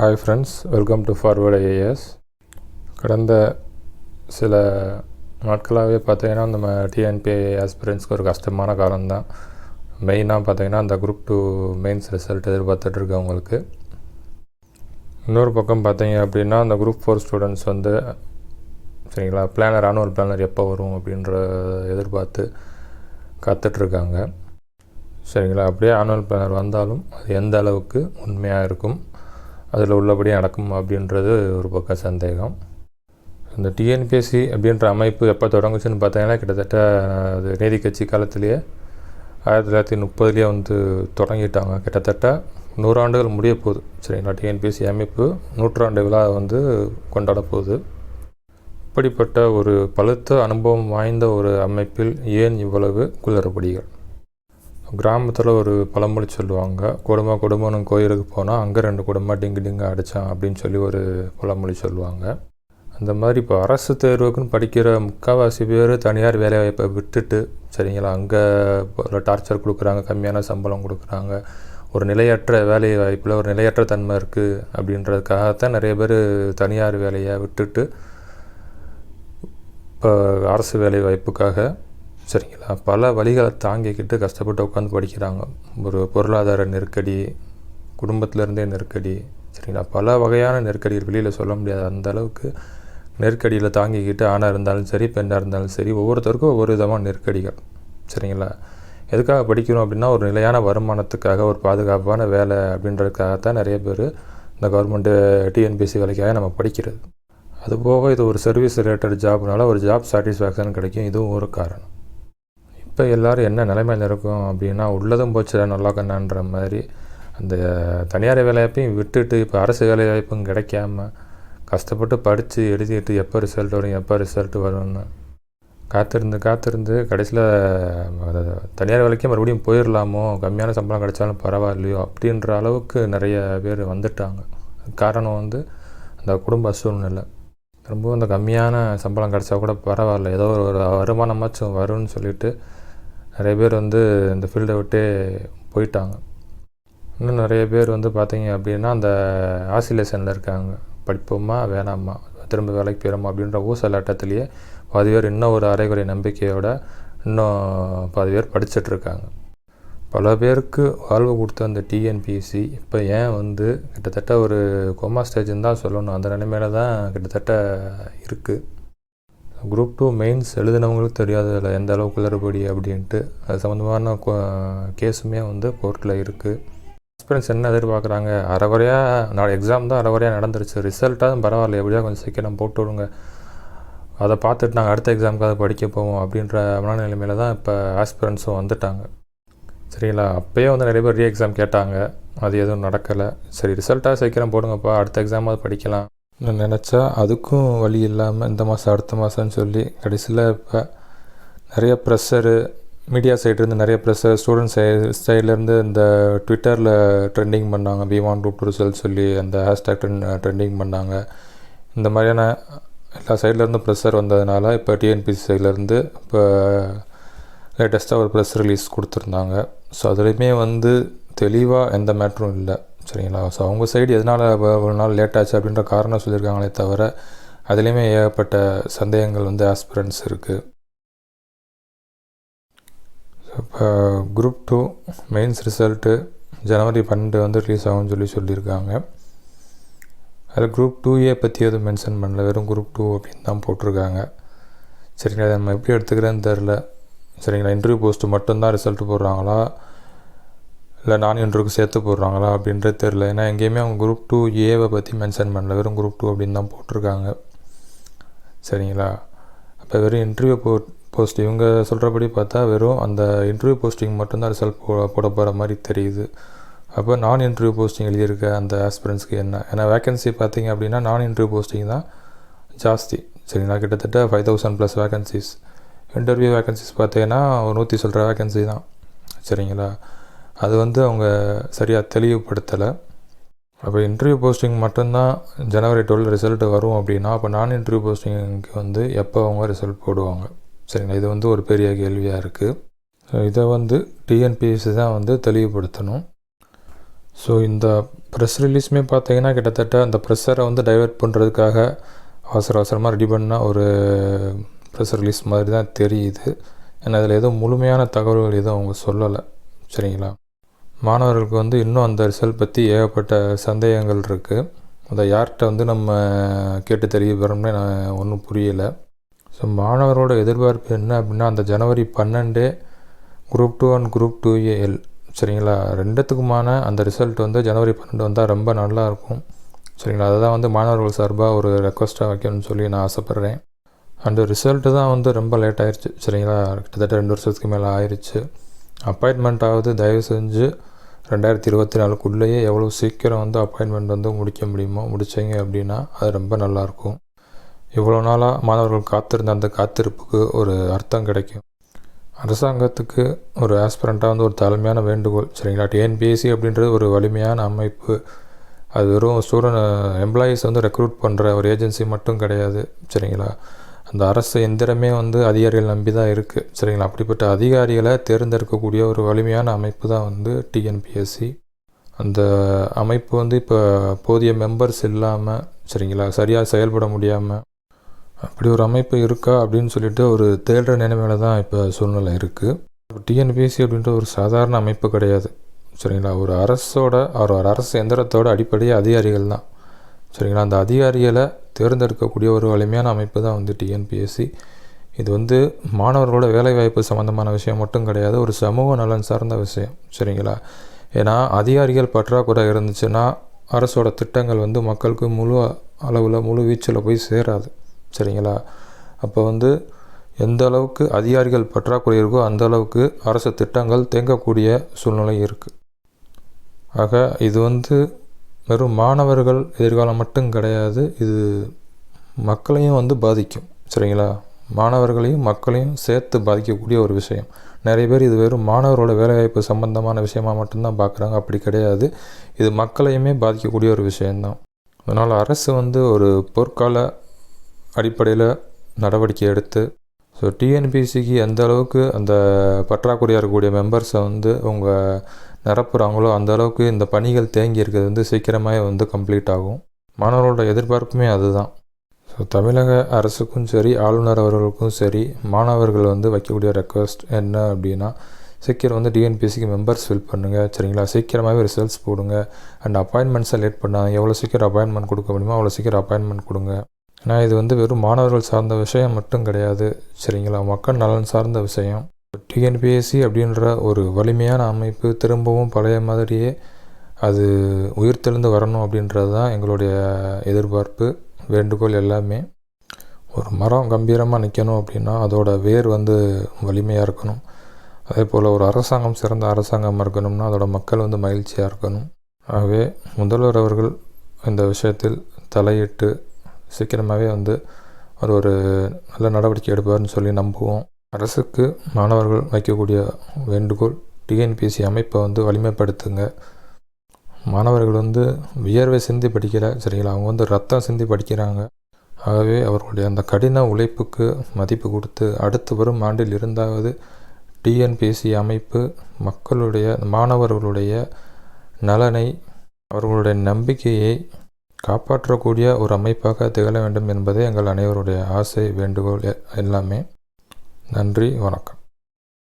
Hi friends welcome to forward IAS கடந்த சில நாட்களாகவே பார்த்தீங்கன்னா நம்ம டிஎன்பிஐ ஆஸ்பிரன்ஸ்க்கு ஒரு கஷ்டமான காலம்தான். மெயினாக பார்த்தீங்கன்னா அந்த குரூப் டூ மெயின்ஸ் ரிசல்ட் எதிர்பார்த்துட்டு இருக்கவங்களுக்கு இன்னொரு பக்கம் பார்த்தீங்க அப்படின்னா அந்த குரூப் ஃபோர் ஸ்டூடெண்ட்ஸ் வந்து சரிங்களா பிளானர் ஆனுவல் பிளானர் எப்போ வரும் அப்படின்ற எதிர்பார்த்து காத்துட்ருக்காங்க. சரிங்களா அப்படியே ஆனுவல் பிளானர் வந்தாலும் அது எந்த அளவுக்கு உண்மையாக இருக்கும்? அதில் உள்ளபடி நடக்கும் அப்படின்றது ஒரு பக்கம் சந்தேகம். இந்த டிஎன்பிஎஸ்சி அப்படின்ற அமைப்பு எப்போ தொடங்குச்சுன்னு பார்த்தீங்கன்னா கிட்டத்தட்ட அது நீதி கட்சி காலத்திலேயே ஆயிரத்தி தொள்ளாயிரத்தி முப்பதுலேயே வந்து தொடங்கிட்டாங்க. கிட்டத்தட்ட நூறாண்டுகள் முடிய போகுது. சரிங்களா? டிஎன்பிஎஸ்சி அமைப்பு நூற்றாண்டு விழா வந்து கொண்டாட போகுது. இப்படிப்பட்ட ஒரு பழுத்த அனுபவம் வாய்ந்த ஒரு அமைப்பில் ஏன் இவ்வளவு குளறுபடிகள் கிராமத்தில் ஒரு பழமொழி சொல்லுவாங்க குடும்பம் குடும்பம்னு கோயிலுக்கு போனால் அங்கே ரெண்டு குடும்பம் டிங்கு டிங்கு அடித்தான் அப்படின்னு சொல்லி ஒரு பழமொழி சொல்லுவாங்க. அந்த மாதிரி இப்போ அரசு தேர்வுக்குன்னு படிக்கிற முக்கால்வாசி பேர் தனியார் வேலைவாய்ப்பை விட்டுட்டு சரிங்களா அங்கே டார்ச்சர் கொடுக்குறாங்க கம்மியான சம்பளம் கொடுக்குறாங்க ஒரு நிலையற்ற வேலை வாய்ப்பில் ஒரு நிலையற்ற தன்மை இருக்குது அப்படின்றதுக்காகத்தான் நிறைய பேர் தனியார் வேலையை விட்டுட்டு இப்போ அரசு வேலை வாய்ப்புக்காக சரிங்களா? பல வழிகளை தாங்கிக்கிட்டு கஷ்டப்பட்டு உட்காந்து படிக்கிறாங்க. ஒரு பொருளாதார நெருக்கடி குடும்பத்திலேருந்தே நெருக்கடி சரிங்களா? பல வகையான நெருக்கடிகள் வெளியில் சொல்ல முடியாது. அந்த அளவுக்கு நெருக்கடியில் தாங்கிக்கிட்டு ஆணாக இருந்தாலும் சரி பெண்ணாக இருந்தாலும் சரி ஒவ்வொருத்தருக்கும் ஒவ்வொரு விதமான நெருக்கடிகள் சரிங்களா? எதுக்காக படிக்கிறோம் அப்படின்னா ஒரு நிலையான வருமானத்துக்காக ஒரு பாதுகாப்பான வேலை அப்படின்றதுக்காகத்தான் நிறைய பேர் இந்த கவர்மெண்ட்டு டிஎன்பிஎஸ்சி வேலைக்காக நம்ம படிக்கிறது. அதுபோக இது ஒரு சர்வீஸ் ரிலேட்டட் ஜாப்னால ஒரு ஜாப் சாட்டிஸ்ஃபேக்ஷன் கிடைக்கும். இதுவும் ஒரு காரணம். இப்போ எல்லோரும் என்ன நிலைமையில் இருக்கும் அப்படின்னா உள்ளதும் போச்சு நல்லா கண்ணான்ற மாதிரி அந்த தனியார் வேலைவாய்ப்பையும் விட்டுட்டு இப்போ அரசு வேலைவாய்ப்பும் கிடைக்காம கஷ்டப்பட்டு படித்து எழுதிட்டு எப்போ ரிசல்ட் வரும் எப்போ ரிசல்ட் வரும்னு காத்திருந்து காத்திருந்து கடைசியில் தனியார் வேலைக்கே மறுபடியும் போயிடலாமோ கம்மியான சம்பளம் கிடைச்சாலும் பரவாயில்லையோ அப்படின்ற அளவுக்கு நிறைய பேர் வந்துட்டாங்க. காரணம் வந்து அந்த குடும்ப சூழ்நிலை. ரொம்பவும் அந்த கம்மியான சம்பளம் கிடச்சா கூட பரவாயில்ல. ஏதோ ஒரு வருமானமாச்சும் வரும்னு சொல்லிட்டு நிறைய பேர் வந்து இந்த ஃபீல்டை விட்டே போயிட்டாங்க. இன்னும் நிறைய பேர் வந்து பார்த்தீங்க அப்படின்னா அந்த ஆசிலேஷனில் இருக்காங்க. படிப்போமா வேணாமா? திரும்ப வேலைக்கு போயிடுமா அப்படின்ற ஊசலாட்டத்திலேயே பாதி பேர் இன்னும் ஒரு அரைகுறை நம்பிக்கையோட இன்னும் பாதி பேர் படிச்சிட்ருக்காங்க பல பேருக்கு வாழ்வு கொடுத்த அந்த டிஎன்பிஎஸ்சி இப்போ ஏன் வந்து கிட்டத்தட்ட ஒரு கொமா ஸ்டேஜ்னு தான் சொல்லணும். அந்த நிலைமையில தான் கிட்டத்தட்ட இருக்குது குரூப் டூ மெயின்ஸ் எழுதினவங்களுக்கு தெரியாது அதில் எந்த அளவுக்கு குளறுபடி அப்படின்ட்டு அது சம்மந்தமான கேஸுமே வந்து கோர்ட்டில் இருக்குது எக்ஸ்பீரியன்ஸ் என்ன எதிர்பார்க்குறாங்க? அரைவரையாக நான் எக்ஸாம் தான் அரைவரையாக நடந்துருச்சு. ரிசல்ட்டாக பரவாயில்ல. எப்படியா கொஞ்சம் சீக்கிரம் போட்டு விடுங்க. அதை பார்த்துட்டு நாங்கள் அடுத்த எக்ஸாமுக்காக படிக்க போவோம் அப்படின்ற மனநிலைமையில தான் இப்போ ஆஸ்பிரன்ஸும் வந்துட்டாங்க. சரிங்களா? அப்போயே வந்து நிறைய பேர் ரீ எக்ஸாம் கேட்டாங்க. அது எதுவும் நடக்கலை. சரி ரிசல்ட்டாக சீக்கிரம் போடுங்கப்பா. அடுத்த எக்ஸாமாவது படிக்கலாம். நான் நினச்சா அதுக்கும் வழி இல்லாமல் இந்த மாதம் அடுத்த மாதம்னு சொல்லி கடைசியில் இப்போ நிறைய ப்ரெஷரு மீடியா சைட்லேருந்து நிறைய ப்ரெஷர் ஸ்டூடெண்ட் சை சைட்லேருந்து இந்த ட்விட்டரில் ட்ரெண்டிங் பண்ணாங்க. வி வாண்ட் டூ ரிசல்ட் சொல்லி அந்த ஹேஷ்டேக் ட்ரெண்டிங் பண்ணாங்க. இந்த மாதிரியான எல்லா சைட்லேருந்தும் ப்ரெஷர் வந்ததுனால இப்போ டிஎன்பிசி சைட்லேருந்து இப்போ லேட்டஸ்ட்டாக ஒரு ப்ரெஸ் ரிலீஸ் கொடுத்துருந்தாங்க. ஸோ அதுலேயுமே வந்து தெளிவாக எந்த மேட்ரும் இல்லை. சரிங்களா? ஸோ அவங்க சைடு எதனால் ஒரு நாள் லேட் ஆச்சு அப்படின்ற காரணம் சொல்லியிருக்காங்களே தவிர அதுலேயுமே ஏகப்பட்ட சந்தேகங்கள் வந்து ஆஸ்பிரன்ஸ் இருக்குது இப்போ குரூப் டூ மெயின்ஸ் ரிசல்ட்டு ஜனவரி பன்னெண்டு வந்து ரிலீஸ் ஆகும்னு சொல்லி சொல்லியிருக்காங்க. அதில் குரூப் டூ ஏ பற்றி எதுவும் மென்ஷன் பண்ணல. வெறும் குரூப் டூ அப்படின்னு தான் போட்டிருக்காங்க. சரிங்களா? அதை நம்ம எப்படி எடுத்துக்கிறேன்னு தெரில சரிங்களா? இன்டர்வியூ போஸ்ட்டு மட்டும்தான் ரிசல்ட் போடுறாங்களா? இல்லை நான் இன்டர்வியூக்கு சேர்த்து போடுறாங்களா அப்படின்றது தெரில ஏன்னா எங்கேயுமே அவங்க குரூப் டூ ஏவை பற்றி மென்ஷன் பண்ணல. வெறும் குரூப் டூ அப்படின்னு தான் போட்டிருக்காங்க. சரிங்களா? அப்போ வெறும் இன்டர்வியூ போ போஸ்ட் இவங்க சொல்கிறபடி பார்த்தா வெறும் அந்த இன்டர்வியூ போஸ்டிங் மட்டும்தான் ரிசல்ட் போ போட போகிற மாதிரி தெரியுது. அப்போ நான் இன்டர்வியூ போஸ்டிங் எழுதியிருக்க அந்த ஆஸ்பிரன்ஸ்க்கு என்ன? ஏன்னா வேகன்சி பார்த்தீங்க அப்படின்னா நான் இன்டர்வியூ போஸ்டிங் தான் ஜாஸ்தி. சரிங்களா? கிட்டத்தட்ட five thousand plus vacancies interview vacancies பார்த்தீங்கன்னா ஒரு நூற்றி சொல்கிற வேகன்சி தான். சரிங்களா? அது வந்து அவங்க சரியாக தெளிவுபடுத்தலை. அப்போ இன்டர்வியூ போஸ்டிங் மட்டும்தான் ஜனவரி டுவெல் ரிசல்ட் வரும் அப்படின்னா அப்போ நான் இன்டர்வியூ போஸ்டிங்க்கு வந்து எப்போ அவங்க ரிசல்ட் போடுவாங்க? சரிங்களா? இது வந்து ஒரு பெரிய கேள்வியாக இருக்குது இதை வந்து டிஎன்பிஎஸ்சி தான் வந்து தெளிவுபடுத்தணும். ஸோ இந்த ப்ரெஸ் ரிலீஸுமே பார்த்தீங்கன்னா கிட்டத்தட்ட அந்த ப்ரெஷரை வந்து டைவெர்ட் பண்ணுறதுக்காக அவசர அவசரமாக ரெடி பண்ண ஒரு ப்ரெஸ் ரிலீஸ் மாதிரி தான் தெரியுது. ஏன்னா அதில் எதுவும் முழுமையான தகவல்கள் எதுவும் அவங்க சொல்லலை. சரிங்களா? மாணவர்களுக்கு வந்து இன்னும் அந்த ரிசல்ட் பற்றி ஏகப்பட்ட சந்தேகங்கள் இருக்குது அதை யார்கிட்ட வந்து நம்ம கேட்டு தெரிய பெறோம்னே நான் ஒன்றும் புரியலை. ஸோ மாணவரோட எதிர்பார்ப்பு என்ன அப்படின்னா அந்த ஜனவரி பன்னெண்டு group two and group two AL சரிங்களா? ரெண்டுத்துக்குமான அந்த ரிசல்ட் வந்து ஜனவரி பன்னெண்டு வந்தால் ரொம்ப நல்லாயிருக்கும் சரிங்களா? அதை தான் வந்து மாணவர்கள் சார்பாக ஒரு ரெக்வஸ்ட்டாக வைக்கணும்னு சொல்லி நான் ஆசைப்பட்றேன். அந்த ரிசல்ட்டு தான் வந்து ரொம்ப லேட் ஆயிடுச்சு சரிங்களா? கிட்டத்தட்ட ரெண்டு வருஷத்துக்கு மேலே ஆயிடுச்சு அப்பாயின்மெண்ட் ஆகுது தயவு செஞ்சு ரெண்டாயிரத்தி இருபத்தி நாலுக்குள்ளேயே எவ்வளோ சீக்கிரம் வந்து அப்பாயின்மெண்ட் வந்து முடிக்க முடியுமோ முடித்தீங்க அப்படின்னா அது ரொம்ப நல்லாயிருக்கும். இவ்வளோ நாளாக மாணவர்கள் காத்திருந்த அந்த காத்திருப்புக்கு ஒரு அர்த்தம் கிடைக்கும். அரசாங்கத்துக்கு ஒரு ஆஸ்பிரண்ட்டாக வந்து ஒரு தலைமையான வேண்டுகோள். சரிங்களா? டிஎன்பிஎஸ்சி அப்படின்றது ஒரு வலிமையான அமைப்பு. அது வெறும் ஸ்டூடெண்ட் எம்ப்ளாயீஸ் வந்து ரெக்ரூட் பண்ணுற ஒரு ஏஜென்சி மட்டும் கிடையாது. சரிங்களா? அந்த அரசு எந்திரமே வந்து அதிகாரிகள் நம்பி தான் இருக்குது சரிங்களா? அப்படிப்பட்ட அதிகாரிகளை தேர்ந்தெடுக்கக்கூடிய ஒரு வலிமையான அமைப்பு தான் வந்து டிஎன்பிஎஸ்சி அந்த அமைப்பு வந்து இப்போ போதிய மெம்பர்ஸ் இல்லாமல் சரிங்களா? சரியாக செயல்பட முடியாமல் அப்படி ஒரு அமைப்பு இருக்கா அப்படின்னு சொல்லிட்டு ஒரு தேடுற நிலைமையில தான் இப்போ சூழ்நிலை இருக்குது டிஎன்பிஎஸ்சி அப்படின்ற ஒரு சாதாரண அமைப்பு கிடையாது. சரிங்களா? ஒரு அரசோட ஒரு அரசு எந்திரத்தோட அடிப்படை அதிகாரிகள் தான் சரிங்களா? அந்த அதிகாரிகளை தேர்ந்தெடுக்கக்கூடிய ஒரு வலிமையான அமைப்பு தான் வந்து டிஎன்பிஎஸ்சி இது வந்து மாணவர்களோட வேலைவாய்ப்பு சம்மந்தமான விஷயம் மட்டும் கிடையாது ஒரு சமூக நலன் சார்ந்த விஷயம் சரிங்களா? ஏன்னா அதிகாரிகள் பற்றாக்குறை இருந்துச்சுன்னா அரசோட திட்டங்கள் வந்து மக்களுக்கு முழு அளவில் முழு வீச்சில் போய் சேராது சரிங்களா? அப்போ வந்து எந்த அளவுக்கு அதிகாரிகள் பற்றாக்குறை இருக்கோ அந்த அளவுக்கு அரசு திட்டங்கள் தேங்கக்கூடிய சூழ்நிலை இருக்குது ஆக இது வந்து வெறும் மாணவர்கள் எதிர்காலம் மட்டும் கிடையாது இது மக்களையும் வந்து பாதிக்கும் சரிங்களா? மாணவர்களையும் மக்களையும் சேர்த்து பாதிக்கக்கூடிய ஒரு விஷயம். நிறைய பேர் இது வெறும் மாணவரோட வேலைவாய்ப்பு சம்பந்தமான விஷயமாக மட்டும்தான் பார்க்குறாங்க அப்படி கிடையாது. இது மக்களையுமே பாதிக்கக்கூடிய ஒரு விஷயந்தான் அதனால் அரசு வந்து ஒரு பொற்கால அடிப்படையில் நடவடிக்கை எடுத்து ஸோ டிஎன்பிசிக்கு எந்த அளவுக்கு அந்த பற்றாக்குறையாக இருக்கக்கூடிய மெம்பர்ஸை வந்து உங்கள் நிரப்புகிறாங்களோ அந்த அளவுக்கு இந்த பணிகள் தேங்கி இருக்கிறது வந்து சீக்கிரமாகவே வந்து கம்ப்ளீட் ஆகும். மாணவர்களோட எதிர்பார்ப்புமே அதுதான். ஸோ தமிழக அரசுக்கும் சரி ஆளுநர் அவர்களுக்கும் சரி மாணவர்கள் வந்து வைக்கக்கூடிய ரெக்வஸ்ட் என்ன அப்படின்னா சீக்கிரம் வந்து டிஎன்பிஎஸ்சிக்கு மெம்பர்ஸ் ஃபில் பண்ணுங்கள் சரிங்களா? சீக்கிரமாகவே ரிசல்ட்ஸ் போடுங்க. அண்ட் அப்பாயின்மெண்ட்ஸை லேட் பண்ணாங்க எவ்வளோ சீக்கிரம் அப்பாயின்மெண்ட் கொடுக்க முடியுமோ அவ்வளோ சீக்கிரம் அப்பாயின்மெண்ட் கொடுங்க. ஏன்னா இது வந்து வெறும் மாணவர்கள் சார்ந்த விஷயம் மட்டும் கிடையாது சரிங்களா? மக்கள் நலன் சார்ந்த விஷயம். டிஎன்பிஎஸ்சி அப்படின்ற ஒரு வலிமையான அமைப்பு திரும்பவும் பழைய மாதிரியே அது உயிர்த்தெழுந்து வரணும் அப்படின்றது தான் எங்களுடைய எதிர்பார்ப்பு வேண்டுகோள் எல்லாமே. ஒரு மரம் கம்பீரமாக நிற்கணும் அப்படின்னா அதோட வேர் வந்து வலிமையாக இருக்கணும். அதே போல் ஒரு அரசாங்கம் சிறந்த அரசாங்கமாக இருக்கணும்னா அதோட மக்கள் வந்து மகிழ்ச்சியாக இருக்கணும். ஆகவே முதல்வர் அவர்கள் இந்த விஷயத்தில் தலையிட்டு சீக்கிரமாகவே வந்து அவர் ஒரு நல்ல நடவடிக்கை எடுப்பார்னு சொல்லி நம்புவோம். அரசுக்கு மாணவர்கள் வைக்கக்கூடிய வேண்டுகோள் டிஎன்பிஎஸ்சி அமைப்பை வந்து வலிமைப்படுத்துங்க. மாணவர்கள் வந்து வியர்வை சிந்தி படிக்கலை சரிங்களா? அவங்க வந்து ரத்தம் சிந்தி படிக்கிறாங்க. ஆகவே அவர்களுடைய அந்த கடின உழைப்புக்கு மதிப்பு கொடுத்து அடுத்து வரும் ஆண்டில் இருந்தாவது டிஎன்பிஎஸ்சி அமைப்பு மக்களுடைய மாணவர்களுடைய நலனை அவர்களுடைய நம்பிக்கையை காப்பாற்றக்கூடிய ஒரு அமைப்பாக திகழ வேண்டும் என்பதே எங்கள் அனைவருடைய ஆசை வேண்டுகோள் எல்லாமே. நன்றி வணக்கம்.